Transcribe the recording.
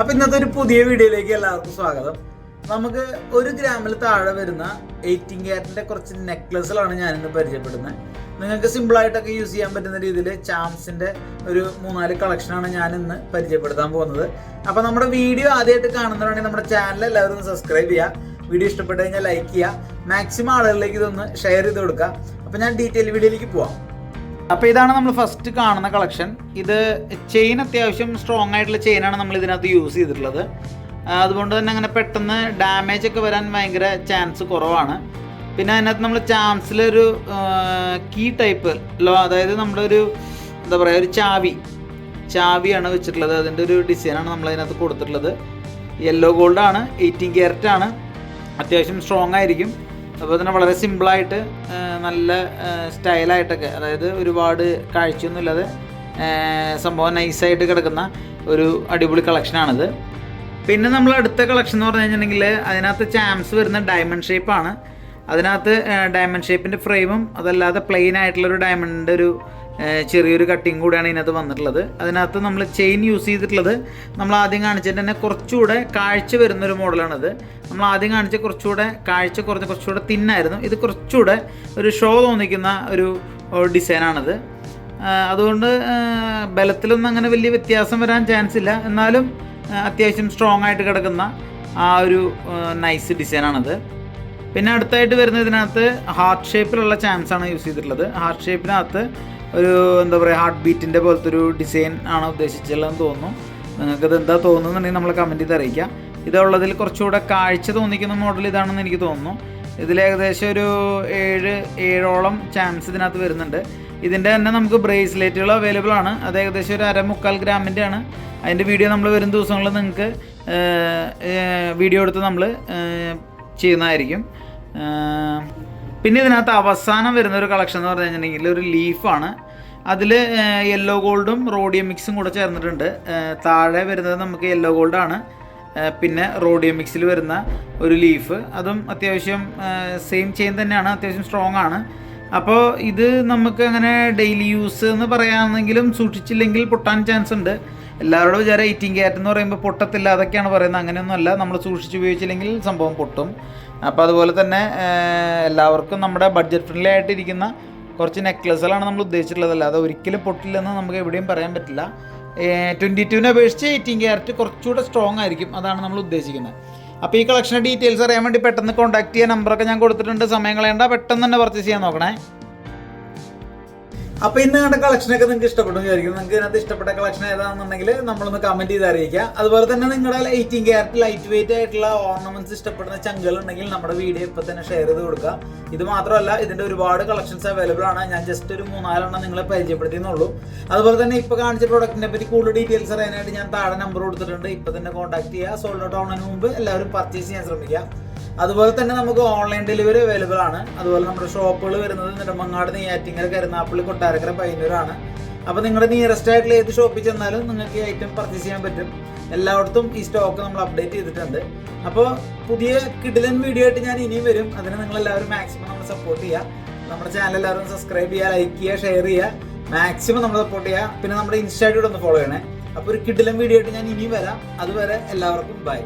അപ്പൊ ഇന്നത്തെ ഒരു പുതിയ വീഡിയോയിലേക്ക് എല്ലാവർക്കും സ്വാഗതം. നമുക്ക് ഒരു ഗ്രാമിൽ താഴെ വരുന്ന എയ്റ്റീൻ കാരറ്റിന്റെ കുറച്ച് നെക്ലസുകളാണ് ഞാനിന്ന് പരിചയപ്പെടുന്നത്. നിങ്ങൾക്ക് സിമ്പിൾ ആയിട്ടൊക്കെ യൂസ് ചെയ്യാൻ പറ്റുന്ന രീതിയിൽ ചാംസിന്റെ ഒരു മൂന്നാൽ കളക്ഷനാണ് ഞാൻ ഇന്ന് പരിചയപ്പെടുത്താൻ പോകുന്നത്. അപ്പൊ നമ്മുടെ വീഡിയോ ആദ്യമായിട്ട് കാണുന്നവരാണെങ്കിൽ നമ്മുടെ ചാനൽ എല്ലാവരും സബ്സ്ക്രൈബ് ചെയ്യുക. വീഡിയോ ഇഷ്ടപ്പെട്ട് കഴിഞ്ഞാൽ ലൈക്ക് ചെയ്യുക. മാക്സിമം ആളുകളിലേക്ക് ഇതൊന്ന് ഷെയർ ചെയ്ത് കൊടുക്കുക. അപ്പൊ ഞാൻ ഡീറ്റെയിൽ വീഡിയോയിലേക്ക് പോവാം. അപ്പോൾ ഇതാണ് നമ്മൾ ഫസ്റ്റ് കാണുന്ന കളക്ഷൻ ഇത് ചെയിൻ അത്യാവശ്യം സ്ട്രോങ് ആയിട്ടുള്ള ചെയിനാണ് നമ്മൾ ഇതിനകത്ത് യൂസ് ചെയ്തിട്ടുള്ളത്. അതുകൊണ്ട് തന്നെ അങ്ങനെ പെട്ടെന്ന് ഡാമേജ് ഒക്കെ വരാൻ ഭയങ്കര ചാൻസ് കുറവാണ്. പിന്നെ അതിനകത്ത് നമ്മൾ ചാൻസിലൊരു കീ ടൈപ്പ് ലോ അതായത് നമ്മുടെ ഒരു എന്താ പറയുക ഒരു ചാവി. ചാവിയാണ് വെച്ചിട്ടുള്ളത്. അതിന്റെ ഒരു ഡിസൈനാണ് നമ്മൾ അതിനകത്ത് കൊടുത്തിട്ടുള്ളത്. യെല്ലോ ഗോൾഡാണ് എയ്റ്റീൻ ക്യാരറ്റ് ആണ്. അത്യാവശ്യം സ്ട്രോങ് ആയിരിക്കും. അപ്പോൾ തന്നെ വളരെ സിമ്പിളായിട്ട് നല്ല സ്റ്റൈലായിട്ടൊക്കെ അതായത് ഒരുപാട് കാഴ്ചയൊന്നുമില്ലാതെ സംഭവം നൈസായിട്ട് കിടക്കുന്ന ഒരു അടിപൊളി കളക്ഷനാണിത്. പിന്നെ നമ്മൾ അടുത്ത കളക്ഷൻ എന്ന് പറഞ്ഞു കഴിഞ്ഞിട്ടുണ്ടെങ്കിൽ അതിനകത്ത് ചാംസ് വരുന്ന ഡയമണ്ട് ഷേപ്പാണ് അതിനകത്ത് ഡയമണ്ട് ഷേപ്പിന്റെ ഫ്രെയിമും അതല്ലാതെ പ്ലെയിൻ ആയിട്ടുള്ളൊരു ഡയമണ്ടിന്റെ ഒരു ചെറിയൊരു കട്ടിങ് കൂടിയാണ് ഇതിനകത്ത് വന്നിട്ടുള്ളത്. അതിനകത്ത് നമ്മൾ ചെയിൻ യൂസ് ചെയ്തിട്ടുള്ളത് നമ്മൾ ആദ്യം കാണിച്ചിട്ട് തന്നെ കുറച്ചുകൂടെ കാഴ്ച വരുന്നൊരു മോഡലാണിത്. നമ്മൾ ആദ്യം കാണിച്ച കുറച്ചുകൂടെ കാഴ്ച കുറച്ച് കുറച്ചുകൂടെ തിന്നായിരുന്നു ഇത് കുറച്ചുകൂടെ ഒരു ഷോ തോന്നിക്കുന്ന ഒരു ഡിസൈനാണിത് അതുകൊണ്ട് ബലത്തിലൊന്നും അങ്ങനെ വലിയ വ്യത്യാസം വരാൻ ചാൻസ് ഇല്ല. എന്നാലും അത്യാവശ്യം സ്ട്രോങ് ആയിട്ട് കിടക്കുന്ന ആ ഒരു നൈസ് ഡിസൈനാണത് പിന്നെ അടുത്തായിട്ട് വരുന്ന ഇതിനകത്ത് ഹാർട്ട് ഷേപ്പിലുള്ള ചാൻസാണ് യൂസ് ചെയ്തിട്ടുള്ളത്. ഹാർട്ട് ഷേപ്പിനകത്ത് ഒരു എന്താ പറയുക ഹാർട്ട് ബീറ്റിന്റെ പോലത്തെ ഒരു ഡിസൈൻ ആണ് ഉദ്ദേശിച്ചുള്ളതെന്ന് തോന്നുന്നു. നിങ്ങൾക്കത് എന്താ തോന്നുന്നുണ്ടെങ്കിൽ നമ്മളെ കമന്റ് ചെയ്ത് അറിയിക്കാം. ഇതുള്ളതിൽ കുറച്ചുകൂടെ കാഴ്ച തോന്നിക്കുന്ന മോഡൽ ഇതാണെന്ന് എനിക്ക് തോന്നുന്നു. ഇതിൽ ഏകദേശം ഒരു ഏഴ് ഏഴോളം ചാൻസ് ഇതിനകത്ത് വരുന്നുണ്ട്. ഇതിന്റെ തന്നെ നമുക്ക് ബ്രേസ്ലെറ്റുകൾ അവൈലബിൾ ആണ്. അത് ഏകദേശം ഒരു അര മുക്കാൽ ഗ്രാമിന്റെ ആണ്. അതിന്റെ വീഡിയോ നമ്മൾ വരും ദിവസങ്ങളിൽ നിങ്ങൾക്ക് വീഡിയോ എടുത്ത് നമ്മൾ ചെയ്യുന്നതായിരിക്കും. പിന്നെ ഇതിനകത്ത് അവസാനം വരുന്ന ഒരു കളക്ഷൻ എന്ന് പറഞ്ഞു കഴിഞ്ഞിട്ടുണ്ടെങ്കിൽ ഒരു ലീഫാണ് അതിൽ യെല്ലോ ഗോൾഡും റോഡിയം മിക്സും കൂടെ ചേർന്നിട്ടുണ്ട്. താഴെ വരുന്നത് നമുക്ക് യെല്ലോ ഗോൾഡാണ് പിന്നെ റോഡിയം മിക്സിൽ വരുന്ന ഒരു ലീഫ് അതും അത്യാവശ്യം സെയിം ചെയിൻ തന്നെയാണ് അത്യാവശ്യം സ്ട്രോങ് ആണ്. അപ്പോൾ ഇത് നമുക്ക് അങ്ങനെ ഡെയിലി യൂസ് എന്ന് പറയാമെന്നെങ്കിലും സൂക്ഷിച്ചില്ലെങ്കിൽ പൊട്ടാൻ ചാൻസ് ഉണ്ട്. എല്ലാവരോടും വിചാരം എയ്റ്റീൻ ക്യാരറ്റ് എന്ന് പറയുമ്പോൾ പൊട്ടത്തില്ല അതൊക്കെയാണ് പറയുന്നത്. അങ്ങനെയൊന്നുമല്ല. നമ്മൾ സൂക്ഷിച്ച് ഉപയോഗിച്ചില്ലെങ്കിൽ സംഭവം പൊട്ടും. അപ്പോൾ അതുപോലെ തന്നെ എല്ലാവർക്കും നമ്മുടെ ബഡ്ജറ്റ് ഫ്രണ്ട്ലി ആയിട്ടിരിക്കുന്ന കുറച്ച് നെക്ലസുകളാണ് നമ്മൾ ഉദ്ദേശിച്ചിട്ടുള്ളത് അല്ലാതെ ഒരിക്കലും പൊട്ടില്ലെന്ന് നമുക്ക് എവിടെയും പറയാൻ പറ്റില്ല. ട്വന്റി ടുവിനെ അപേക്ഷിച്ച് എയ്റ്റീൻ ക്യാരറ്റ് കുറച്ചുകൂടെ സ്ട്രോങ് ആയിരിക്കും. അതാണ് നമ്മൾ ഉദ്ദേശിക്കുന്നത്. അപ്പോൾ ഈ കളക്ഷന്റെ ഡീറ്റെയിൽസ് അറിയാൻ വേണ്ടി പെട്ടെന്ന് കോൺടാക്ട് ചെയ്യാൻ നമ്പറൊക്കെ ഞാൻ കൊടുത്തിട്ടുണ്ട്. സമയം കളയണ്ട. പെട്ടെന്ന് തന്നെ പർച്ചേസ് ചെയ്യാൻ നോക്കണേ. അപ്പൊ ഇന്ന് കണ്ട കളക്ഷനൊക്കെ നിങ്ങൾക്ക് ഇഷ്ടപ്പെട്ടു വിചാരിക്കും നിങ്ങൾക്ക് ഇതിനകത്ത് ഇഷ്ടപ്പെട്ട കളക്ഷൻ ഏതാണെന്നുണ്ടെങ്കിൽ നമ്മളൊന്ന് കമന്റ് ചെയ്ത് അറിയിക്കുക. അതുപോലെ തന്നെ നിങ്ങളുടെ എയ്റ്റീൻ ക്യാരറ്റ് ലൈറ്റ് വെയിറ്റ് ആയിട്ടുള്ള ഓർണമെന്റ്സ് ഇഷ്ടപ്പെടുന്ന ചങ്കുകളുണ്ടെങ്കിൽ നമ്മുടെ വീഡിയോ ഇപ്പൊ തന്നെ ഷെയർ ചെയ്ത് കൊടുക്കുക. ഇത് മാത്രമല്ല ഇതിന്റെ ഒരുപാട് കളക്ഷൻസ് അവൈലബിൾ ആണ്. ഞാൻ ജസ്റ്റ് ഒരു മൂന്നാലെണ്ണം നിങ്ങളെ പരിചയപ്പെടുത്തിയെന്നുള്ളൂ. അതുപോലെ തന്നെ ഇപ്പൊ കാണിച്ച പ്രോഡക്റ്റിനെ പറ്റി കൂടുതൽ ഡീറ്റെയിൽസ് അറിയാനായിട്ട് ഞാൻ താഴെ നമ്പർ കൊടുത്തിട്ടുണ്ട്. ഇപ്പൊ തന്നെ കോൺടാക്ട് ചെയ്യുക. സോൾഡ് ഔട്ട് ആവുന്നതിന് മുമ്പ് എല്ലാവരും പർച്ചേസ് ചെയ്യാൻ ശ്രമിക്കുക. അതുപോലെ തന്നെ നമുക്ക് ഓൺലൈൻ ഡെലിവറി അവൈലബിൾ ആണ്. അതുപോലെ നമ്മുടെ ഷോപ്പുകൾ വരുന്നത് നെടുമങ്ങാട് നെയ്യാറ്റിങ്ങര കരുനാപ്പള്ളി കൊട്ടാരക്കര പയ്യന്നൂരാണ്. അപ്പോൾ നിങ്ങളുടെ നിയറസ്റ്റ് ആയിട്ടുള്ള ഏത് ഷോപ്പിൽ ചെന്നാലും നിങ്ങൾക്ക് ഈ ഐറ്റം പർച്ചേസ് ചെയ്യാൻ പറ്റും. എല്ലായിടത്തും ഈ സ്റ്റോക്ക് നമ്മൾ അപ്ഡേറ്റ് ചെയ്തിട്ടുണ്ട്. അപ്പോൾ പുതിയ കിഡിലൻ വീഡിയോ ആയിട്ട് ഞാൻ ഇനിയും വരും. അതിന് നിങ്ങൾ എല്ലാവരും മാക്സിമം നമ്മൾ സപ്പോർട്ട് ചെയ്യുക നമ്മുടെ ചാനൽ എല്ലാവരും സബ്സ്ക്രൈബ് ചെയ്യുക ലൈക്ക് ചെയ്യുക ഷെയർ ചെയ്യുക മാക്സിമം നമ്മൾ സപ്പോർട്ട് ചെയ്യുക പിന്നെ നമ്മുടെ ഇൻസ്റ്റാഗ്രാം ഒന്ന് ഫോളോ ചെയ്യണേ. അപ്പോൾ ഒരു കിഡിലൻ വീഡിയോ ആയിട്ട് ഞാൻ ഇനിയും വരാം. അതുവരെ എല്ലാവർക്കും ബൈ